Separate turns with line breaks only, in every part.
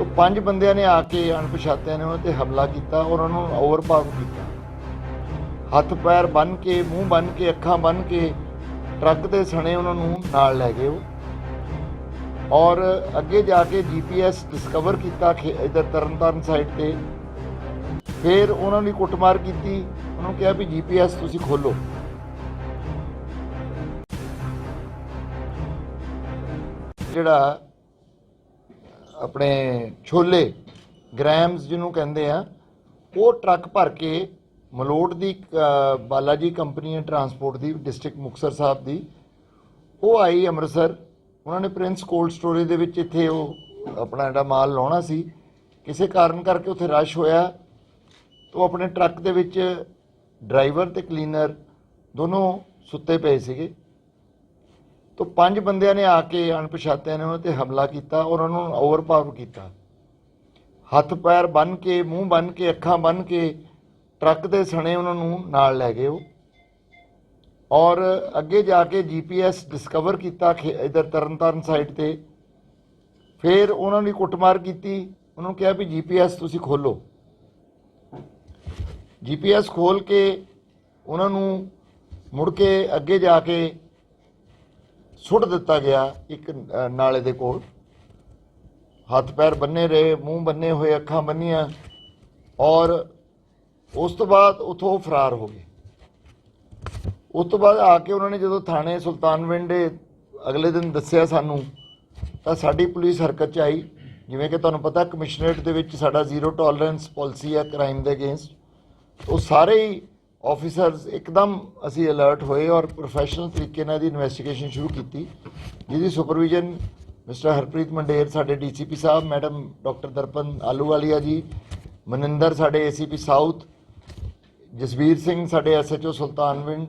ਤੋਂ ਪੰਜ ਬੰਦਿਆਂ ਨੇ ਆ ਕੇ ਅਣਪਛਾਤਿਆਂ ਨੇ ਉਹਨਾਂ ਤੇ ਹਮਲਾ ਕੀਤਾ ਔਰ ਉਹਨਾਂ ਨੂੰ ਓਵਰਪਾਵਰ ਕੀਤਾ। ਹੱਥ ਪੈਰ ਬੰਨ ਕੇ, ਮੂੰਹ ਬੰਨ ਕੇ, ਅੱਖਾਂ ਬੰਨ ਕੇ ਟਰੱਕ ਦੇ ਸਣੇ ਉਹਨਾਂ ਨੂੰ ਨਾਲ ਲੈ ਗਏ ਉਹ। ਔਰ ਅੱਗੇ ਜਾ ਕੇ ਜੀਪੀਐਸ ਡਿਸਕਵਰ ਕੀਤਾ ਕਿ ਇਧਰ ਤਰਨਤਾਰਨ ਸਾਈਡ ਤੇ। ਫਿਰ ਉਹਨਾਂ ਨੇ ਕੁੱਟਮਾਰ ਕੀਤੀ। ਉਹਨਾਂ ਨੂੰ ਕਿਹਾ ਵੀ ਜੀਪੀਐਸ ਤੁਸੀਂ ਖੋਲੋ ਜਿਹੜਾ ਆਪਣੇ ਛੋਲੇ ਗ੍ਰੈਮਸ ਜਿਹਨੂੰ ਕਹਿੰਦੇ ਆ, ਉਹ ਟਰੱਕ ਭਰ ਕੇ ਮਲੋਟ ਦੀ ਬਾਲਾਜੀ ਕੰਪਨੀ ਹੈ ਟਰਾਂਸਪੋਰਟ ਦੀ, ਡਿਸਟ੍ਰਿਕਟ ਮੁਕਤਸਰ ਸਾਹਿਬ ਦੀ, ਉਹ ਆਈ ਅੰਮ੍ਰਿਤਸਰ। ਉਹਨਾਂ ਨੇ ਪ੍ਰਿੰਸ ਕੋਲਡ ਸਟੋਰੇਜ ਦੇ ਵਿੱਚ ਇੱਥੇ ਉਹ ਆਪਣਾ ਜਿਹੜਾ ਮਾਲ ਲਾਉਣਾ ਸੀ। ਕਿਸੇ ਕਾਰਨ ਕਰਕੇ ਉੱਥੇ ਰਸ਼ ਹੋਇਆ। ਤੋਂ ਆਪਣੇ ਟਰੱਕ ਦੇ ਵਿੱਚ ਡਰਾਈਵਰ ਤੇ ਕਲੀਨਰ ਦੋਨੋਂ ਸੁੱਤੇ ਪਏ ਸੀਗੇ। ਤੋਂ ਪੰਜ ਬੰਦਿਆਂ ਨੇ ਆ ਕੇ ਅਣਪਛਾਤਿਆਂ ਨੇ ਉਹਨਾਂ ਤੇ ਹਮਲਾ ਕੀਤਾ ਔਰ ਉਹਨਾਂ ਨੂੰ ਓਵਰਪਾਵਰ ਕੀਤਾ। ਹੱਥ ਪੈਰ ਬੰਨ ਕੇ, ਮੂੰਹ ਬੰਨ ਕੇ, ਅੱਖਾਂ ਬੰਨ ਕੇ ਟਰੱਕ ਦੇ ਸਣੇ ਉਹਨਾਂ ਨੂੰ ਨਾਲ ਲੈ ਗਏ ਉਹ। ਔਰ ਅੱਗੇ ਜਾ ਕੇ ਜੀਪੀਐਸ ਡਿਸਕਵਰ ਕੀਤਾ ਕਿ ਇਧਰ ਤਰਨਤਾਰਨ ਸਾਈਡ ਤੇ। ਫਿਰ ਉਹਨਾਂ ਨੇ ਕੁੱਟਮਾਰ ਕੀਤੀ। ਉਹਨਾਂ ਨੂੰ ਕਿਹਾ ਵੀ ਜੀਪੀਐਸ ਤੁਸੀਂ ਖੋਲੋ ਜੀਪੀਐਸ ਖੋਲ ਕੇ ਉਹਨਾਂ ਨੂੰ ਮੁੜ ਕੇ ਅੱਗੇ ਜਾ ਕੇ ਸੁੱਟ ਦਿੱਤਾ ਗਿਆ ਇੱਕ ਨਾਲੇ ਦੇ ਕੋਲ। ਹੱਥ ਪੈਰ ਬੰਨੇ ਰਹੇ, ਮੂੰਹ ਬੰਨੇ ਹੋਏ, ਅੱਖਾਂ ਬੰਨੀਆਂ ਔਰ ਉਸ ਤੋਂ ਬਾਅਦ ਉਥੋਂ ਫਰਾਰ ਹੋ ਗਏ। ਉਸ ਤੋਂ ਬਾਅਦ ਆ ਕੇ ਉਹਨਾਂ ਨੇ ਜਦੋਂ ਥਾਣੇ ਸੁਲਤਾਨਵਿੰਡ ਦੇ ਅਗਲੇ ਦਿਨ ਦੱਸਿਆ ਸਾਨੂੰ, ਤਾਂ ਸਾਡੀ ਪੁਲਿਸ ਹਰਕਤ ਚ ਆਈ। ਜਿਵੇਂ ਕਿ ਤੁਹਾਨੂੰ ਪਤਾ, ਕਮਿਸ਼ਨਰੇਟ ਦੇ ਵਿੱਚ ਸਾਡਾ ਜ਼ੀਰੋ ਟੋਲਰੈਂਸ ਪਾਲਿਸੀ ਹੈ, ਕ੍ਰਾਈਮ ਦੇ ਅਗੇਂਸਟ। ਉਹ ਸਾਰੇ ਹੀ ਆਫੀਸਰਸ ਇੱਕਦਮ ਅਸੀਂ ਅਲਰਟ ਹੋਏ ਔਰ ਪ੍ਰੋਫੈਸ਼ਨਲ ਤਰੀਕੇ ਨਾਲ ਇਹਦੀ ਇਨਵੈਸਟੀਗੇਸ਼ਨ ਸ਼ੁਰੂ ਕੀਤੀ। ਜਿਹਦੀ ਸੁਪਰਵਿਜ਼ਨ ਮਿਸਟਰ ਹਰਪ੍ਰੀਤ ਮੰਡੇਰ ਸਾਡੇ DCP sahib madam doctor Darpan Ahluwalia ji Maninder ਸਾਡੇ ਏਸੀਪੀ ਸਾਊਥ ਜਸਵੀਰ ਸਿੰਘ ਸਾਡੇ ਐਸਐਚਓ ਸੁਲਤਾਨਵਿੰਡ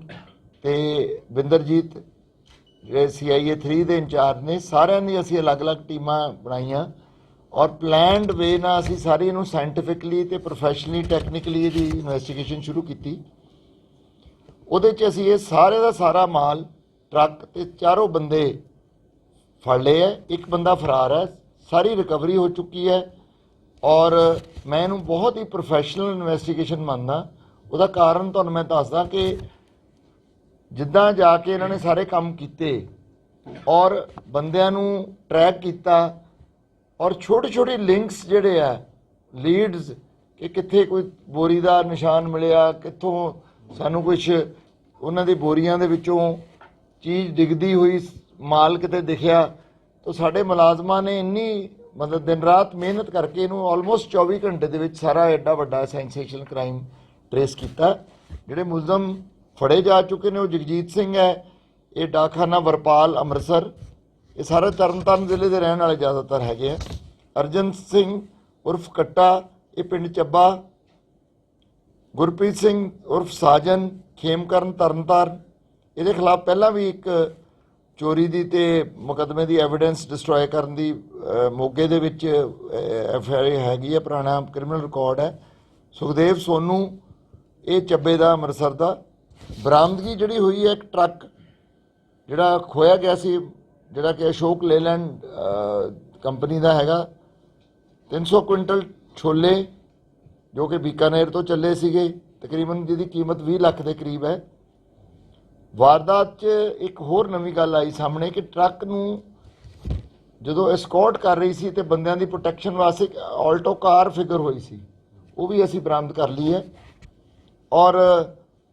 ਤੇ ਬਿੰਦਰਜੀਤ ਜਿਹੜੇ ਸੀਆਈਏ 3 ਦੇ ਇੰਚਾਰਜ ਨੇ, ਸਾਰਿਆਂ ਦੀ ਅਸੀਂ ਅਲੱਗ-ਅਲੱਗ ਟੀਮਾਂ ਬਣਾਈਆਂ ਔਰ ਪਲੈਨਡ ਵੇ ਨਾਲ ਅਸੀਂ ਸਾਰੀ ਇਹਨੂੰ ਸਾਇੰਟੀਫਿਕਲੀ ਤੇ ਪ੍ਰੋਫੈਸ਼ਨਲੀ ਟੈਕਨੀਕਲੀ ਇਹਦੀ ਇਨਵੈਸਟੀਗੇਸ਼ਨ ਸ਼ੁਰੂ ਕੀਤੀ। ਉਹਦੇ 'ਚ ਅਸੀਂ ਇਹ ਸਾਰੇ ਦਾ ਸਾਰਾ ਮਾਲ ਟਰੱਕ ਤੇ ਚਾਰੋਂ ਬੰਦੇ ਫੜ ਲਏ ਹੈ ਇੱਕ ਬੰਦਾ ਫਰਾਰ ਹੈ, ਸਾਰੀ ਰਿਕਵਰੀ ਹੋ ਚੁੱਕੀ ਹੈ ਔਰ ਮੈਂ ਇਹਨੂੰ ਬਹੁਤ ਹੀ ਪ੍ਰੋਫੈਸ਼ਨਲ ਇਨਵੈਸਟੀਗੇਸ਼ਨ ਮੰਨਦਾ। ਉਹਦਾ ਕਾਰਨ ਤੁਹਾਨੂੰ ਮੈਂ ਦੱਸਦਾ ਕਿ ਜਿੱਦਾਂ ਜਾ ਕੇ ਇਹਨਾਂ ਨੇ ਸਾਰੇ ਕੰਮ ਕੀਤੇ ਔਰ ਬੰਦਿਆਂ ਨੂੰ ਟਰੈਕ ਕੀਤਾ ਔਰ ਛੋਟੇ ਛੋਟੇ ਲਿੰਕਸ ਜਿਹੜੇ ਆ ਲੀਡਸ ਕਿ ਕਿੱਥੇ ਕੋਈ ਬੋਰੀ ਦਾ ਨਿਸ਼ਾਨ ਮਿਲਿਆ, ਕਿੱਥੋਂ ਸਾਨੂੰ ਕੁਝ ਉਹਨਾਂ ਦੀ ਬੋਰੀਆਂ ਦੇ ਵਿੱਚੋਂ ਚੀਜ਼ ਡਿੱਗਦੀ ਹੋਈ ਮਾਲ ਕਿਤੇ ਦਿਖਿਆ, ਤਾਂ ਸਾਡੇ ਮੁਲਾਜ਼ਮਾਂ ਨੇ ਇੰਨੀ ਮਤਲਬ ਦਿਨ ਰਾਤ ਮਿਹਨਤ ਕਰਕੇ ਇਹਨੂੰ ਆਲਮੋਸਟ 24 ਘੰਟੇ ਦੇ ਵਿੱਚ ਸਾਰਾ ਐਡਾ ਵੱਡਾ ਸੈਂਸੇਸ਼ਨਲ ਕ੍ਰਾਈਮ ਟ੍ਰੇਸ ਕੀਤਾ। ਜਿਹੜੇ ਮੁਲਜ਼ਮ ਫੜੇ ਜਾ ਚੁੱਕੇ ਨੇ ਉਹ ਜਗਜੀਤ ਸਿੰਘ ਹੈ, ਇਹ ਡਾਕਖਾਨਾ ਵਰਪਾਲ ਅੰਮ੍ਰਿਤਸਰ, ਇਹ ਸਾਰੇ ਤਰਨਤਾਰਨ ਜ਼ਿਲ੍ਹੇ ਦੇ ਰਹਿਣ ਵਾਲੇ ਜ਼ਿਆਦਾਤਰ ਹੈਗੇ ਆ। ਅਰਜਨ ਸਿੰਘ ਉਰਫ ਕੱਟਾ, ਇਹ ਪਿੰਡ ਚੱਬਾ ਗੁਰਪ੍ਰੀਤ ਸਿੰਘ ਉਰਫ ਸਾਜਨ ਖੇਮਕਰਨ ਤਰਨਤਾਰਨ। ਇਹਦੇ ਖਿਲਾਫ ਪਹਿਲਾਂ ਵੀ ਇੱਕ ਚੋਰੀ ਦੀ ਤੇ ਮੁਕੱਦਮੇ ਦੀ ਐਵੀਡੈਂਸ ਡਿਸਟਰੋਏ ਕਰਨ ਦੀ ਮੋਗੇ ਦੇ ਵਿੱਚ ਐਫ ਆਈ ਆਰ ਹੈਗੀ ਹੈ ਪੁਰਾਣਾ ਕ੍ਰਿਮੀਨਲ ਰਿਕਾਰਡ ਹੈ। ਸੁਖਦੇਵ ਸੋਨੂ, ਇਹ ਚੱਬੇ ਦਾ ਅੰਮ੍ਰਿਤਸਰ ਦਾ। ਬਰਾਮਦਗੀ ਜਿਹੜੀ ਹੋਈ ਹੈ ਇੱਕ ਟਰੱਕ, ਜਿਹੜਾ ਖੋਇਆ ਗਿਆ ਸੀ, ਜਿਹੜਾ ਕਿ ਅਸ਼ੋਕ ਲੇਲੈਂਡ ਕੰਪਨੀ ਦਾ ਹੈਗਾ। 300 ਕੁਇੰਟਲ ਛੋਲੇ ਜੋ ਕਿ ਬੀਕਾਨੇਰ ਤੋਂ ਚੱਲੇ ਸੀਗੇ, ਤਕਰੀਬਨ ਜਿਹਦੀ ਕੀਮਤ 20 ਲੱਖ ਦੇ ਕਰੀਬ ਹੈ। ਵਾਰਦਾਤ 'ਚ ਇੱਕ ਹੋਰ ਨਵੀਂ ਗੱਲ ਆਈ ਸਾਹਮਣੇ ਕਿ ਟਰੱਕ ਨੂੰ ਜਦੋਂ ਐਸਕੌਰਟ ਕਰ ਰਹੀ ਸੀ ਤੇ ਬੰਦਿਆਂ ਦੀ ਪ੍ਰੋਟੈਕਸ਼ਨ ਵਾਸਤੇ ਇੱਕ ਆਲਟੋ ਕਾਰ ਫਿਗਰ ਹੋਈ ਸੀ, ਉਹ ਵੀ ਅਸੀਂ ਬਰਾਮਦ ਕਰ ਲਈ ਹੈ। ਔਰ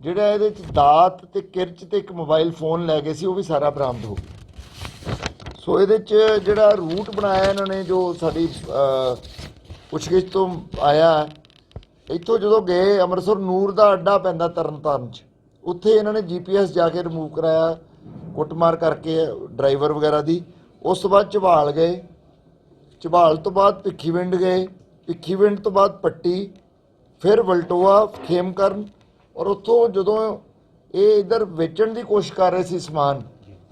ਜਿਹੜਾ ਇਹਦੇ ਚ ਦਾਤ ਤੇ ਕਿਰਚ ਤੇ ਇੱਕ ਮੋਬਾਈਲ ਫੋਨ ਲੈ ਗਏ ਸੀ, ਉਹ ਵੀ ਸਾਰਾ ਬਰਾਮਦ ਹੋ ਗਿਆ। ਸੋ ਇਹਦੇ ਚ ਜਿਹੜਾ ਰੂਟ ਬਣਾਇਆ ਇਹਨਾਂ ਨੇ, ਜੋ ਸਾਡੀ ਪੁੱਛਗਿੱਛ ਤੋਂ ਆਇਆ ਇੱਥੋਂ ਜਦੋਂ ਗਏ, ਅੰਮ੍ਰਿਤਸਰ ਨੂਰ ਦਾ ਅੱਡਾ ਪੈਂਦਾ ਤਰਨਤਾਰਨ ਚ। ਉੱਥੇ ਇਹਨਾਂ ਨੇ ਜੀਪੀਐਸ ਜਾ ਕੇ ਰਿਮੂਵ ਕਰਾਇਆ, ਕੁੱਟਮਾਰ ਕਰਕੇ ਡਰਾਈਵਰ ਵਗੈਰਾ ਦੀ। ਉਸ ਤੋਂ ਬਾਅਦ ਝਵਾਲ ਗਏ। ਝਬਾਲ ਤੋਂ ਬਾਅਦ ਭਿੱਖੀਵਿੰਡ ਗਏ। ਭਿੱਖੀਵਿੰਡ ਤੋਂ ਬਾਅਦ ਪੱਟੀ, ਫਿਰ ਵਲਟੋਆ, ਖੇਮਕਰਨ। ਔਰ ਉੱਥੋਂ ਜਦੋਂ ਇਹ ਇਧਰ ਵੇਚਣ ਦੀ ਕੋਸ਼ਿਸ਼ ਕਰ ਰਹੇ ਸੀ ਸਮਾਨ,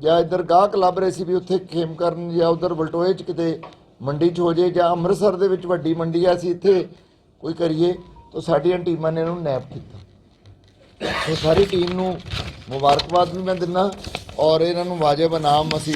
ਜਾਂ ਇਧਰ ਗਾਹਕ ਲੱਭ ਰਹੇ ਸੀ ਵੀ ਉੱਥੇ ਖੇਮਕਰਨ ਜਾਂ ਉਧਰ ਵਲਟੋਏ 'ਚ ਕਿਤੇ ਮੰਡੀ 'ਚ ਹੋ ਜੇ, ਜਾਂ ਅੰਮ੍ਰਿਤਸਰ ਦੇ ਵਿੱਚ ਵੱਡੀ ਮੰਡੀ ਆ, ਅਸੀਂ ਇੱਥੇ ਕੋਈ ਕਰੀਏ। ਤਾਂ ਸਾਡੀਆਂ ਟੀਮਾਂ ਨੇ ਇਹਨੂੰ ਨੈਪ ਕੀਤਾ। ਸੋ ਸਾਰੀ ਟੀਮ ਨੂੰ ਮੁਬਾਰਕਬਾਦ ਵੀ ਮੈਂ ਦਿੰਦਾ ਔਰ ਇਹਨਾਂ ਨੂੰ ਵਾਜਬ ਇਨਾਮ ਅਸੀਂ